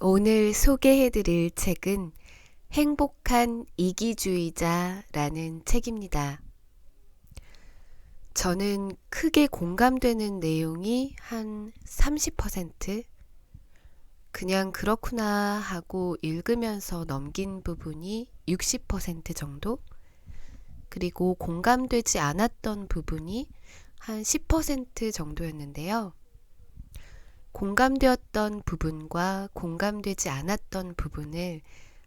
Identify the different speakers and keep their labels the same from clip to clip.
Speaker 1: 오늘 소개해드릴 책은 행복한 이기주의자라는 책입니다. 저는 크게 공감되는 내용이 한 30%? 그냥 그렇구나 하고 읽으면서 넘긴 부분이 60% 정도? 그리고 공감되지 않았던 부분이 한 10% 정도였는데요. 공감되었던 부분과 공감되지 않았던 부분을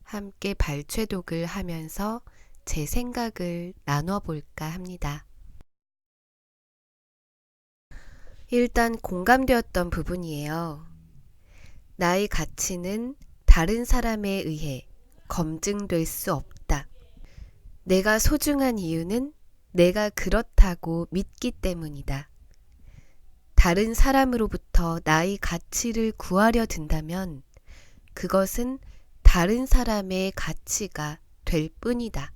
Speaker 1: 함께 발췌독을 하면서 제 생각을 나눠 볼까 합니다. 일단 공감되었던 부분이에요. 나의 가치는 다른 사람에 의해 검증될 수 없다. 내가 소중한 이유는 내가 그렇다고 믿기 때문이다. 다른 사람으로부터 나의 가치를 구하려 든다면 그것은 다른 사람의 가치가 될 뿐이다.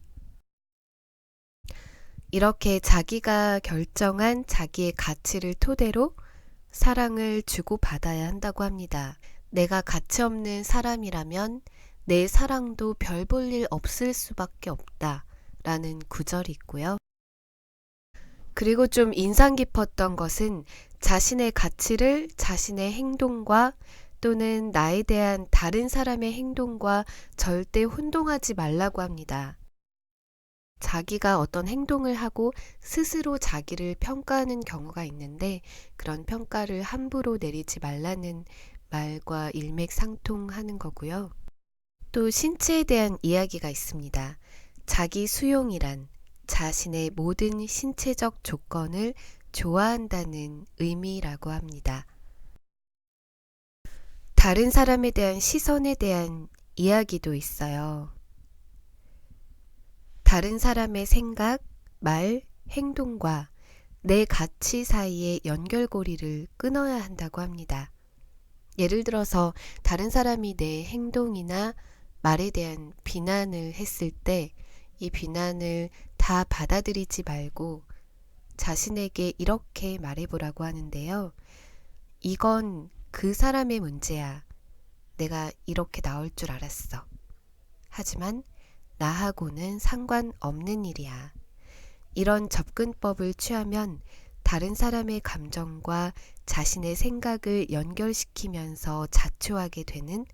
Speaker 1: 이렇게 자기가 결정한 자기의 가치를 토대로 사랑을 주고받아야 한다고 합니다. 내가 가치 없는 사람이라면 내 사랑도 별 볼 일 없을 수밖에 없다. 라는 구절이 있고요. 그리고 좀 인상 깊었던 것은 자신의 가치를 자신의 행동과 또는 나에 대한 다른 사람의 행동과 절대 혼동하지 말라고 합니다. 자기가 어떤 행동을 하고 스스로 자기를 평가하는 경우가 있는데 그런 평가를 함부로 내리지 말라는 말과 일맥상통하는 거고요. 또 신체에 대한 이야기가 있습니다. 자기 수용이란 자신의 모든 신체적 조건을 좋아한다는 의미라고 합니다. 다른 사람에 대한 시선에 대한 이야기도 있어요. 다른 사람의 생각, 말, 행동과 내 가치 사이의 연결고리를 끊어야 한다고 합니다. 예를 들어서 다른 사람이 내 행동이나 말에 대한 비난을 했을 때 이 비난을 다 받아들이지 말고 자신에게 이렇게 말해보라고 하는데요. 이건 그 사람의 문제야. 내가 이렇게 나올 줄 알았어. 하지만 나하고는 상관없는 일이야. 이런 접근법을 취하면 다른 사람의 감정과 자신의 생각을 연결시키면서 자초하게 되는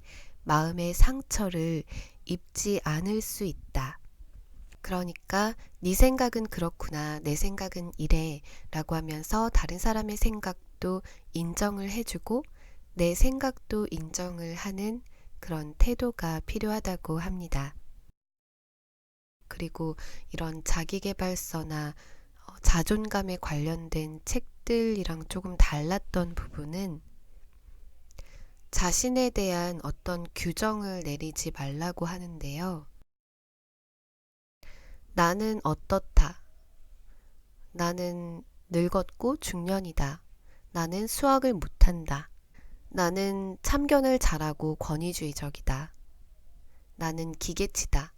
Speaker 1: 마음의 상처를 입지 않을 수 있다. 그러니까 네 생각은 그렇구나, 내 생각은 이래 라고 하면서 다른 사람의 생각도 인정을 해주고 내 생각도 인정을 하는 그런 태도가 필요하다고 합니다. 그리고 이런 자기개발서나 어, 자존감에 관련된 책들이랑 조금 달랐던 부분은 자신에 대한 어떤 규정을 내리지 말라고 하는데요. 나는 어떻다. 나는 늙었고 중년이다. 나는 수학을 못한다. 나는 참견을 잘하고 권위주의적이다. 나는 기계치다.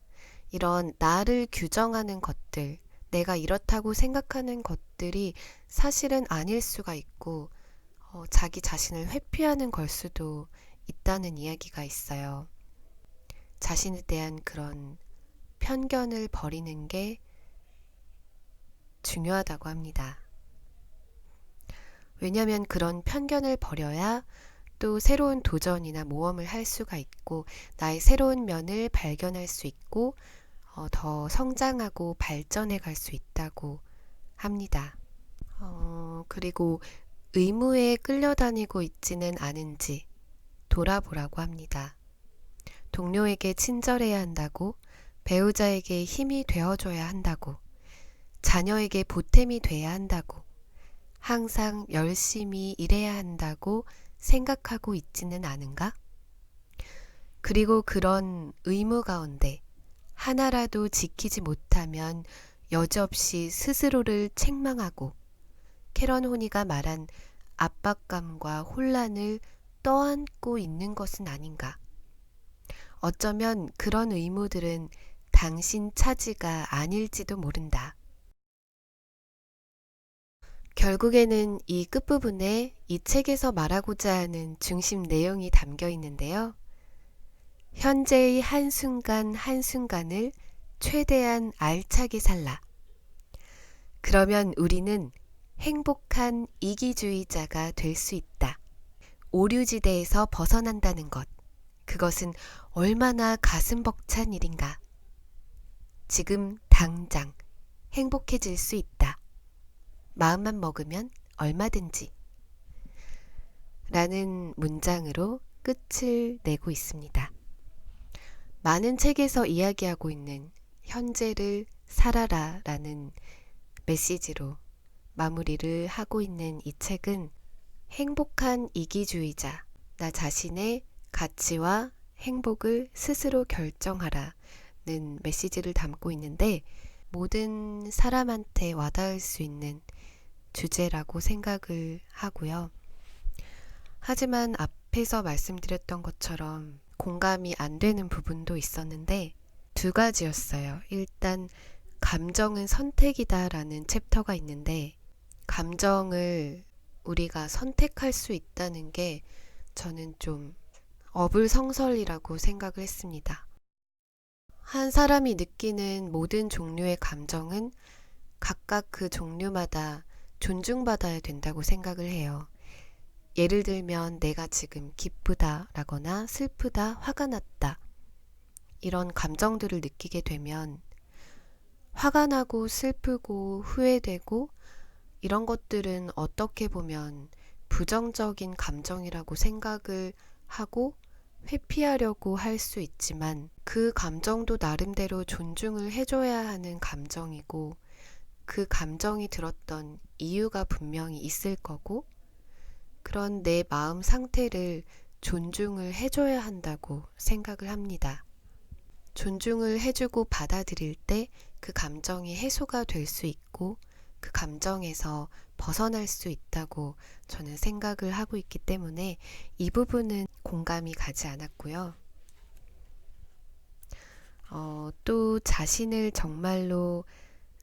Speaker 1: 이런 나를 규정하는 것들, 내가 이렇다고 생각하는 것들이 사실은 아닐 수가 있고, 어, 자기 자신을 회피하는 걸 수도 있다는 이야기가 있어요. 자신에 대한 그런 편견을 버리는 게 중요하다고 합니다. 왜냐하면 그런 편견을 버려야 또 새로운 도전이나 모험을 할 수가 있고 나의 새로운 면을 발견할 수 있고 어, 더 성장하고 발전해 갈 수 있다고 합니다. 어, 그리고 의무에 끌려다니고 있지는 않은지 돌아보라고 합니다. 동료에게 친절해야 한다고 배우자에게 힘이 되어줘야 한다고, 자녀에게 보탬이 돼야 한다고, 항상 열심히 일해야 한다고 생각하고 있지는 않은가? 그리고 그런 의무 가운데 하나라도 지키지 못하면 여지없이 스스로를 책망하고 캐런 호니가 말한 압박감과 혼란을 떠안고 있는 것은 아닌가? 어쩌면 그런 의무들은 당신 차지가 아닐지도 모른다. 결국에는 이 끝부분에 이 책에서 말하고자 하는 중심 내용이 담겨 있는데요. 현재의 한순간 한순간을 최대한 알차게 살라. 그러면 우리는 행복한 이기주의자가 될 수 있다. 오류지대에서 벗어난다는 것. 그것은 얼마나 가슴 벅찬 일인가. 지금 당장 행복해질 수 있다. 마음만 먹으면 얼마든지. 라는 문장으로 끝을 내고 있습니다. 많은 책에서 이야기하고 있는 현재를 살아라 라는 메시지로 마무리를 하고 있는 이 책은 행복한 이기주의자, 나 자신의 가치와 행복을 스스로 결정하라 는 메시지를 담고 있는데 모든 사람한테 와닿을 수 있는 주제라고 생각을 하고요. 하지만 앞에서 말씀드렸던 것처럼 공감이 안 되는 부분도 있었는데 두 가지였어요. 일단 감정은 선택이다라는 챕터가 있는데 감정을 우리가 선택할 수 있다는 게 저는 좀 어불성설이라고 생각을 했습니다. 한 사람이 느끼는 모든 종류의 감정은 각각 그 종류마다 존중받아야 된다고 생각을 해요. 예를 들면 내가 지금 기쁘다 라거나 슬프다, 화가 났다. 이런 감정들을 느끼게 되면 화가 나고 슬프고 후회되고 이런 것들은 어떻게 보면 부정적인 감정이라고 생각을 하고 회피하려고 할 수 있지만 그 감정도 나름대로 존중을 해줘야 하는 감정이고 그 감정이 들었던 이유가 분명히 있을 거고 그런 내 마음 상태를 존중을 해줘야 한다고 생각을 합니다. 존중을 해주고 받아들일 때 그 감정이 해소가 될 수 있고 그 감정에서 벗어날 수 있다고 저는 생각을 하고 있기 때문에 이 부분은 공감이 가지 않았고요. 어, 또 자신을 정말로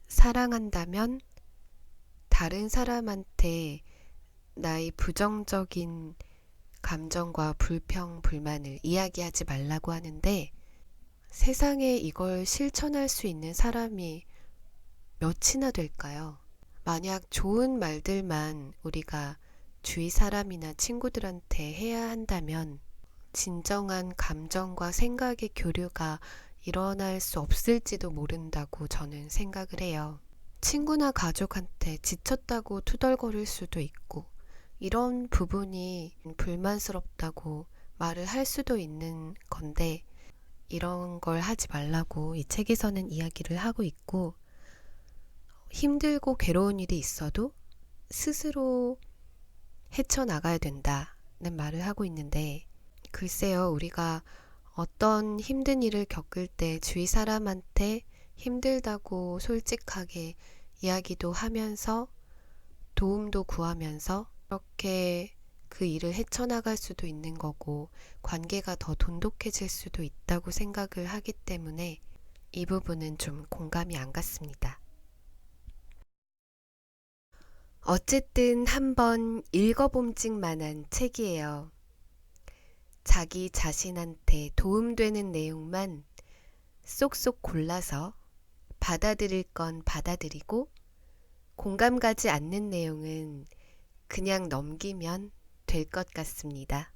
Speaker 1: 사랑한다면 다른 사람한테 나의 부정적인 감정과 불평, 불만을 이야기하지 말라고 하는데 세상에 이걸 실천할 수 있는 사람이 몇이나 될까요? 만약 좋은 말들만 우리가 주위 사람이나 친구들한테 해야 한다면 진정한 감정과 생각의 교류가 일어날 수 없을지도 모른다고 저는 생각을 해요. 친구나 가족한테 지쳤다고 투덜거릴 수도 있고, 이런 부분이 불만스럽다고 말을 할 수도 있는 건데, 이런 걸 하지 말라고 이 책에서는 이야기를 하고 있고, 힘들고 괴로운 일이 있어도 스스로 헤쳐나가야 된다는 말을 하고 있는데, 글쎄요, 우리가 어떤 힘든 일을 겪을 때 주위 사람한테 힘들다고 솔직하게 이야기도 하면서 도움도 구하면서 그렇게 그 일을 헤쳐나갈 수도 있는 거고 관계가 더 돈독해질 수도 있다고 생각을 하기 때문에 이 부분은 좀 공감이 안 갔습니다. 어쨌든 한번 읽어봄직 만한 책이에요. 자기 자신한테 도움되는 내용만 쏙쏙 골라서 받아들일 건 받아들이고 공감 가지 않는 내용은 그냥 넘기면 될 것 같습니다.